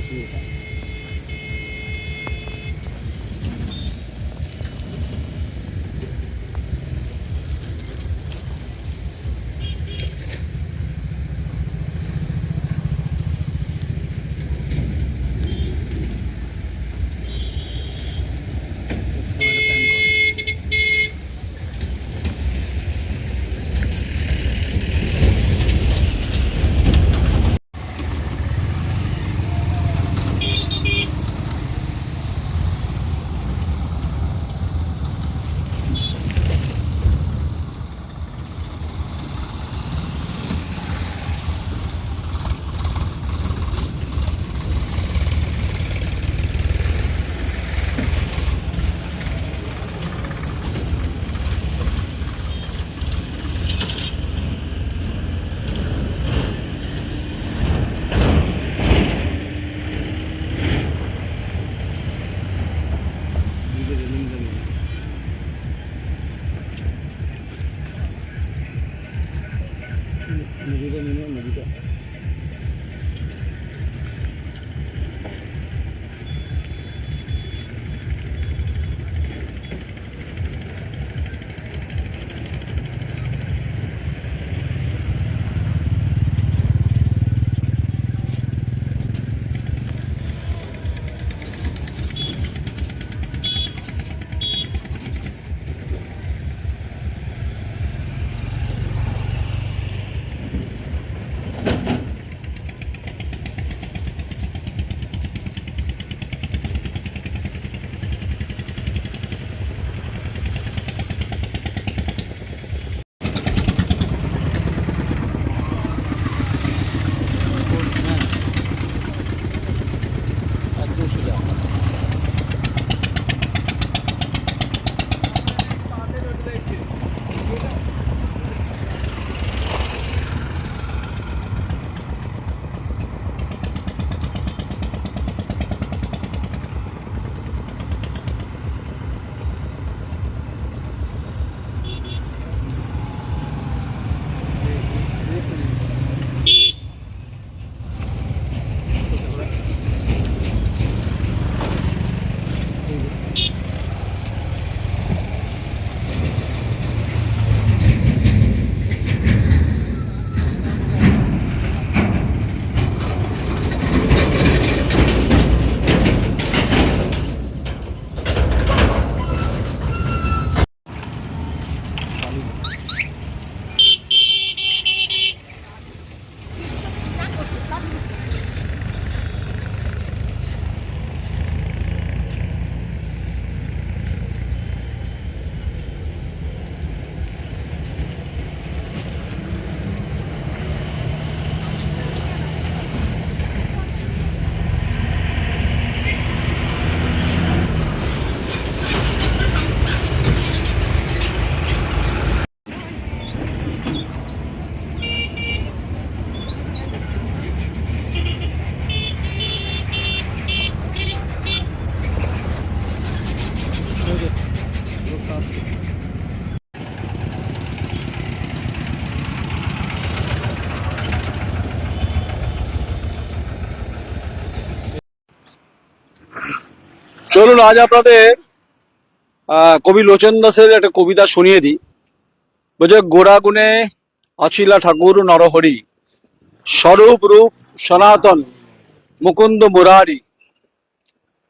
કિસ્મી થાય চলুন, আজ আপনাদের কবি লোচন দাসের একটা কবিতা শুনিয়ে দিই। বলছে গোড়া গুণে অছিলা ঠাকুর নরহরি, স্বরূপ রূপ সনাতন মুকুন্দ মুরারি।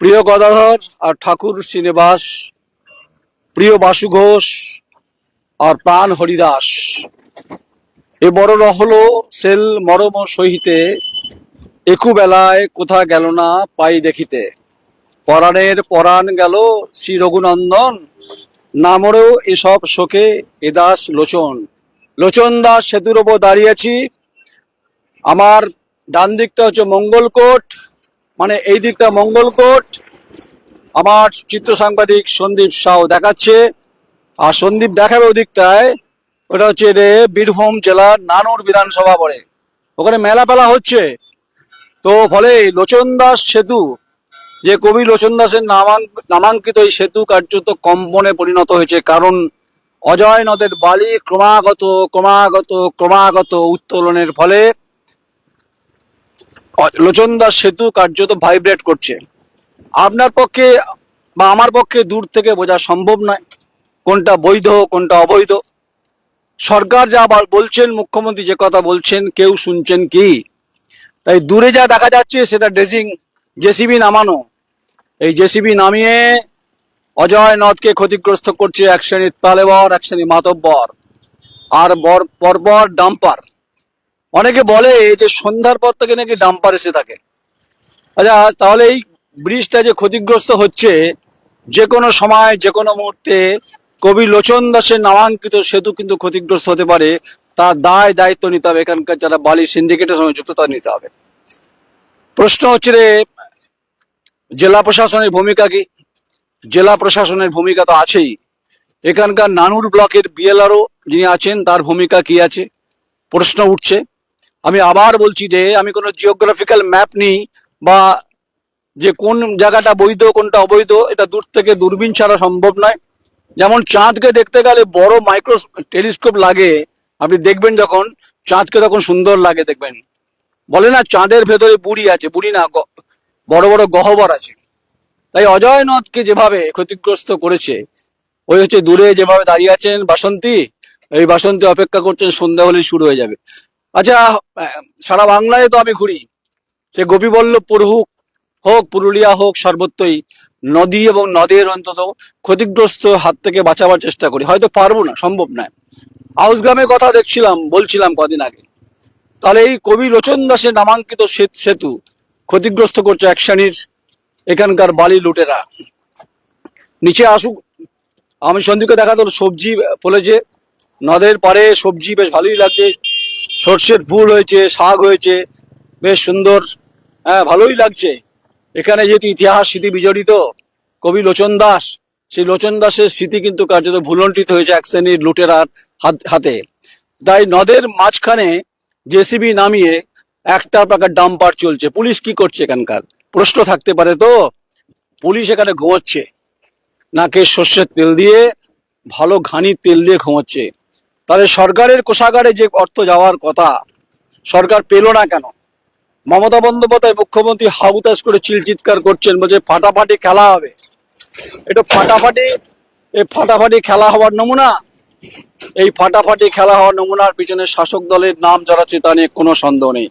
প্রিয় গদাধর আর ঠাকুর শ্রীনিবাস, প্রিয় বাসু ঘোষ আর প্রাণ হরিদাস। এ বড় রহল সেল মরম সহিতে, একু বেলায় কোথা গেল না পাই দেখিতে। পরাণের পরাণ গেল শ্রী রঘুনন্দন নামরেও এসব শোকে এ দাস লোচন। লোচন দাস সেতুর ওপর দাঁড়িয়েছি আমার ডান দিকটা হচ্ছে মঙ্গলকোট মানে এই দিকটা মঙ্গলকোট। আমার চিত্র সাংবাদিক সন্দীপ সাউ দেখাচ্ছে। আর সন্দীপ দেখাবে ওদিকটায় ওটা হচ্ছে রে বীরভূম জেলার নানুর বিধানসভা পড়ে ওখানে মেলা পেলা হচ্ছে। তো ফলে লোচন দাস সেতু যে কবি লোচন দাসের নামাঙ্কিত এই সেতু কার্যত কম্পনে পরিণত হয়েছে। কারণ অজয় নদের বালি ক্রমাগত ক্রমাগত ক্রমাগত উত্তোলনের ফলে অ- লোচনদাস সেতু কার্যত ভাইব্রেট করছে। আপনার পক্ষে বা আমার পক্ষে দূর থেকে বোঝা সম্ভব নয় কোনটা বৈধ, কোনটা অবৈধ। সরকার যা বল- বলছেন, মুখ্যমন্ত্রী যে কথা বলছেন, কেউ শুনছেন কি? তাই দূরে যা দেখা যাচ্ছে, সেটা ড্রেসিং জেসিবি নামানো। এই জেসিবি নামিয়ে অজয় নদকে ক্ষতিগ্রস্ত করছে এক শ্রেণির তালেবর, এক শ্রেণির মাতব্বর আর বর, পরপর ডাম্পার। অনেকে বলে যে সন্ধ্যার পর থেকে নাকি ডাম্পার এসে থাকে। আচ্ছা তাহলে এই ব্রিজটা যে ক্ষতিগ্রস্ত হচ্ছে, যে কোনো সময়, যে কোনো মুহূর্তে কবি লোচন দাসের নামাঙ্কিত সেতু কিন্তু ক্ষতিগ্রস্ত হতে পারে। তার দায়, দায়িত্ব নিতে হবে। এখানকার যারা বালি সিন্ডিকেটের সঙ্গে যুক্ত তা নিতে হবে। প্রশ্ন হচ্ছে রে জেলা প্রশাসনের ভূমিকা কি? জেলা প্রশাসনের ভূমিকা তো আছেই। এখানকার নানুর ব্লকের বিএলআরও যিনি আছেন, তার ভূমিকা কি আছে? প্রশ্ন উঠছে। আমি আবার বলছি যে, আমি কোনো জিওগ্রাফিক্যাল ম্যাপ নিই বা যে কোন জায়গাটা বৈধ, কোনটা অবৈধ, এটা দূর থেকে দূরবীন ছাড়া সম্ভব নয়। যেমন চাঁদকে দেখতে গেলে বড় মাইক্রো টেলিস্কোপ লাগে। আপনি দেখবেন যখন, চাঁদকে তখন সুন্দর লাগে দেখবেন। বলে না, চাঁদের ভেতরে বুড়ি আছে, বুড়ি না বড় বড় গহ্বর আছে। তাই অজয় নদকে যেভাবে ক্ষতিগ্রস্ত করেছে, ওই হচ্ছে দূরে যেভাবে দাঁড়িয়ে আছেন বাসন্তী, এই বাসন্তী অপেক্ষা করছেন, সন্ধ্যা হলেই শুরু হয়ে যাবে। আচ্ছা সারা বাংলায় তো আমি ঘুরি। সে গোপীবল্লভপুর হোক হোক পুরুলিয়া হোক, সর্বত্রই নদী এবং নদের অন্তত ক্ষতিগ্রস্ত হাত থেকে বাঁচাবার চেষ্টা করি। হয়তো পারব না, সম্ভব নয়। আউস গ্রামের কথা দেখছিলাম, বলছিলাম কদিন আগে। তাহলে এই কবি লোচন দাসের নামাঙ্কিত সেতু ক্ষতিগ্রস্ত করছে এক শ্রেণির এখানকার বালি লুটেরা। নিচে আসুক, আমি সন্দীপকে দেখা তোর সবজি ফলেছে, নদের পাড়ে সবজি বেশ ভালোই লাগছে, সর্ষের ফুল হয়েছে, শাক হয়েছে, বেশ সুন্দর হ্যাঁ ভালোই লাগছে। এখানে যেহেতু ইতিহাস স্মৃতি বিজড়িত, কবি লোচন দাস, সেই লোচন দাসের স্মৃতি কিন্তু কার্যত ভুলন্টিত হয়েছে এক শ্রেণির লুটেরার হাতে। তাই নদের মাঝখানে জেসিবি নামিয়ে একটা প্রকার ডাম্পার চলছে। পুলিশ কি করছে এখানকার? প্রশ্ন থাকতে পারে তো? পুলিশ এখানে ঘুমোচ্ছে। নাকে সর্ষের তেল দিয়ে, ভালো ঘানি তেল দিয়ে ঘুমোচ্ছে। তাহলে সরকারের কোষাগারে যে অর্থ যাওয়ার কথা, সরকার পেল না কেন? মমতা বন্দ্যোপাধ্যায় মুখ্যমন্ত্রী হাউতাস করে চিলচিৎকার করছেন বলছে, ফাটাফাটি খেলা হবে। এটা ফাটাফাটি, এই ফাটাফাটি খেলা হওয়ার নমুনা? এই ফাটাফাটি খেলা হওয়ার নমুনার পিছনে শাসক দলের নাম জড়াচ্ছে তা নিয়ে কোনো সন্দেহ নেই।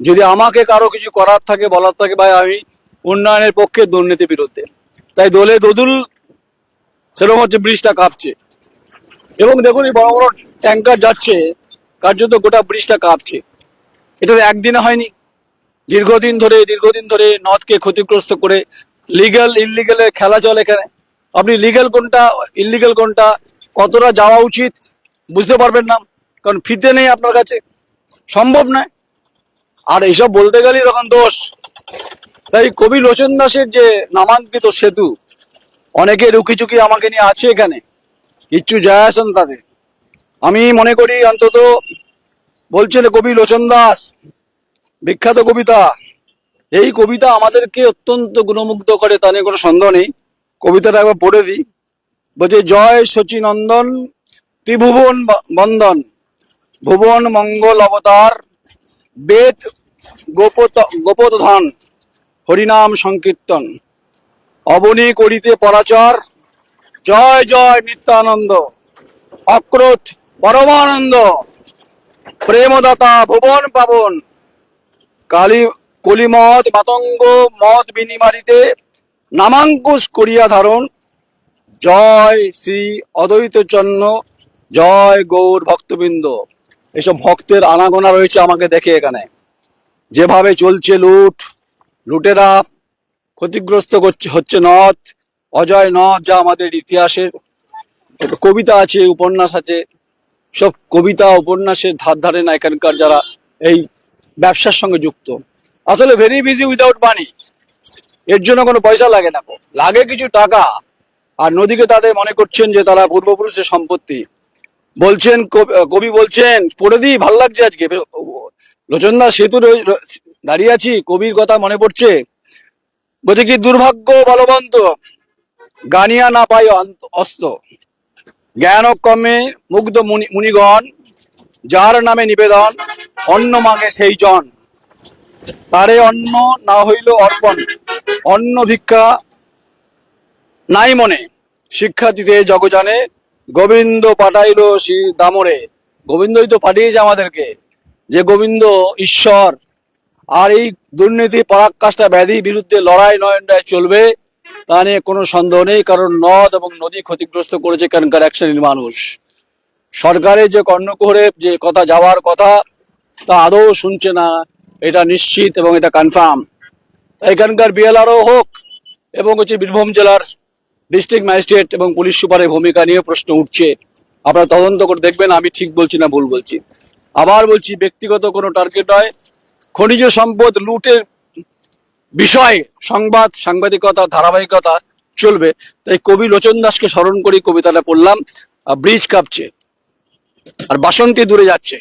যদি আমাকে কারও কিছু করার থাকে, বলার থাকে, ভাই, আমি উন্নয়নের পক্ষে দুর্নীতি বিরুদ্ধে। তাই দলে দোদুল সেরকম হচ্ছে ব্রিজটা কাঁপছে। এবং দেখুন এই বড় বড় ট্যাঙ্কার যাচ্ছে, কার্যত গোটা ব্রিজটা কাঁপছে। এটা তো একদিনে হয়নি। দীর্ঘদিন ধরে দীর্ঘদিন ধরে নদকে ক্ষতিগ্রস্ত করে লিগ্যাল ইলিগেলের খেলা চলে এখানে। আপনি লিগ্যাল কোনটা ইলিগেল কোনটা, কতটা যাওয়া উচিত, বুঝতে পারবেন না, কারণ ফিতে নেই আপনার কাছে। সম্ভব নয়। আর এইসব বলতে গেলেই তখন দোষ। তাই কবি লোচন দাসের যে নামাঙ্কিত সেতু, অনেকে রুকিচুকি আমাকে নিয়ে আছে এখানে। কিচ্ছু যায় আসে না তাদের। আমি মনে করি অন্তত বলছেন কবি লোচন দাস, বিখ্যাত কবিতা। এই কবিতা আমাদেরকে অত্যন্ত গুণমুগ্ধ করে, তা নিয়ে কোনো সন্দেহ নেই। কবিতাটা একবার পড়ে দিই। বলছে, জয় শচীনন্দন ত্রিভুবন বন্দন। ভুবন মঙ্গল অবতার, বেদ গোপত গোপত ধন হরিনাম সংকীর্তন। অবনী করিতে পরাচর। জয় জয় নিত্যানন্দ। অক্রোধ, পরমানন্দ। প্রেমদাতা, ভুবন পাবন। কালী কলিমত মাতঙ্গ মত বিনিমারিতে নামাঙ্কুশ করিয়া ধারণ। জয় শ্রী অদ্বৈত চন্ন। জয় গৌর ভক্তবৃন্দ। এসব ভক্তের আনাগোনা রয়েছে আমাকে দেখে এখানে। যেভাবে চলছে লুট, লুটেরা ক্ষতিগ্রস্ত করছে, হচ্ছে নথ অজয় নদ যা আমাদের ইতিহাসের কবিতা আছে, উপন্যাস আছে। সব কবিতা, উপন্যাসের ধার ধারে না এখানকার যারা এই ব্যবসার সঙ্গে যুক্ত। আসলে ভেরি বিজি উইদাউট মানি এর জন্য কোনো পয়সা লাগে না। লাগে কিছু টাকা। আর নদীকে তাদের মনে করছেন যে তারা পূর্বপুরুষের সম্পত্তি। বলছেন, কবি বলছেন, পড়ে দিই, ভালো লাগছে আজকে। লোচনদা সেতু দাঁড়িয়ে আছি, কবির কথা মনে পড়ছে। বলছে কি, দুর্ভাগ্য বলবন্ত, গানিয়া না পাই অস্ত। জ্ঞান কমে মুগ্ধ মুনি- মুনিগণ, যার নামে নিবেদন, অন্ন মাগে সেই জন। তারে অন্ন না হইল অর্পণ, অন্ন ভিক্ষা নাই মনে। শিক্ষা দিতে জগজানে, গোবিন্দ পাঠাইল শ্রী দামরে। গোবিন্দই তো পাঠিয়েছে আমাদেরকে। যে গোবিন্দ, ঈশ্বর আর এই দুর্নীতি, পরাকাষ্ঠা, ব্যাধি বিরুদ্ধে লড়াই নয়নটায় চলবে, তা নিয়ে কোনো সন্দেহ নেই, কারণ নদ এবং নদী ক্ষতিগ্রস্ত করেছে এখানকার এক শ্রেণির মানুষ। সরকারের যে কর্ণকুহরে যে কথা যাওয়ার কথা, তা আদৌ শুনছে না, এটা নিশ্চিত এবং এটা কনফার্ম এখানকার বিএলআরও হোক এবং হচ্ছে বীরভূম জেলার ডিস্ট্রিক্ট ম্যাজিস্ট্রেট এবং পুলিশ সুপারের ভূমিকা নিয়ে প্রশ্ন উঠছে। আপনারা তদন্ত করে দেখবেন, আমি ঠিক বলছি না ভুল বলছি। আবার বলছি, ব্যক্তিগত কোনো টার্গেট নয়। খনিজ সম্পদ লুটের বিষয়ে, সংবাদ, সাংবাদিকতা, ধারাবাহিকতা চলবে। তাই কবি লোচন দাসকে স্মরণ করি কবিতাটা পড়লাম ব্রিজ কাঁপছে, আর বাসন্তী দূরে যাচ্ছে।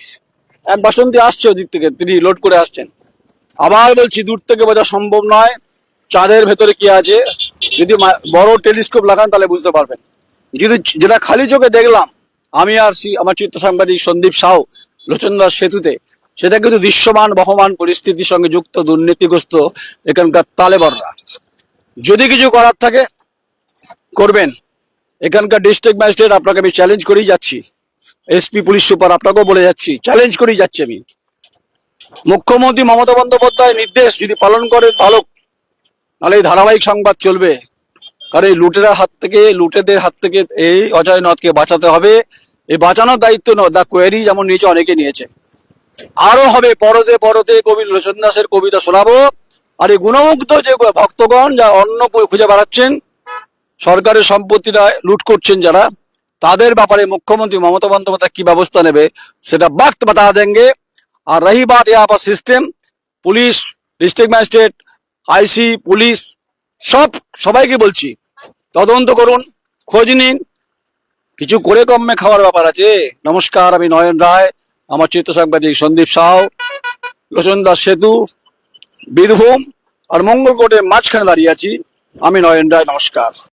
এক বাসন্তী আসছে ওদিক থেকে, তিনি লোড করে আসছেন। আবার বলছি, দূর থেকে বোঝা সম্ভব নয়, চাঁদের ভেতরে কি আছে। যদি বড় টেলিস্কোপ লাগান তাহলে বুঝতে পারবেন। যদি, যেটা খালি চোখে দেখলাম, আমি আর আমার চিত্র সাংবাদিক সন্দীপ সাউ লোচনদাস সেতুতে। সেটা কিন্তু দৃশ্যমান, বহমান পরিস্থিতির সঙ্গে যুক্ত দুর্নীতিগ্রস্ত এখানকার তালেবররা। যদি কিছু করার থাকে, করবেন। এখানকার ডিস্ট্রিক্ট ম্যাজিস্ট্রেট আপনাকে আমি চ্যালেঞ্জ করেই যাচ্ছি। এসপি পুলিশ সুপার আপনাকেও বলে যাচ্ছি চ্যালেঞ্জ করেই যাচ্ছি আমি। মুখ্যমন্ত্রী মমতা বন্দ্যোপাধ্যায় নির্দেশ, যদি পালন করে ভালো নাহলে এই ধারাবাহিক সংবাদ চলবে। কারণ এই লুটেরা হাত থেকে, লুটেদের হাত থেকে এই অজয় নথকে বাঁচাতে হবে। এই বাঁচানোর দায়িত্ব নয় দ্য কোয়েরি যেমন নিচে অনেকে নিয়েছে। আরও হবে, পরদে পরদে কবি লোচন দাসের কবিতা শোনাবো। আর এই গুণমুগ্ধ যে ভক্তগণ যা অন্য খুঁজে বেড়াচ্ছেন, সরকারের সম্পত্তিটা লুট করছেন যারা, তাদের ব্যাপারে মুখ্যমন্ত্রী মমতা বন্দ্যোপাধ্যায় কি ব্যবস্থা নেবে, সেটা বাক্ত বাতা দেঙ্গে আর রহি বাদ ইয়া system police district magistrate IC police, সব সবাইকে বলছি, তদন্ত করুন, খোঁজ নিন কিছু করে কমে খাওয়ার ব্যাপার আছে। নমস্কার, আমি নয়ন রায়। আমার চিত্র সাংবাদিক সন্দীপ সাউ লোচন দাস সেতু, বীরভূম, আর মঙ্গলকোটের মাঝখানে দাঁড়িয়ে আছি। আমি নয়ন রায়, নমস্কার।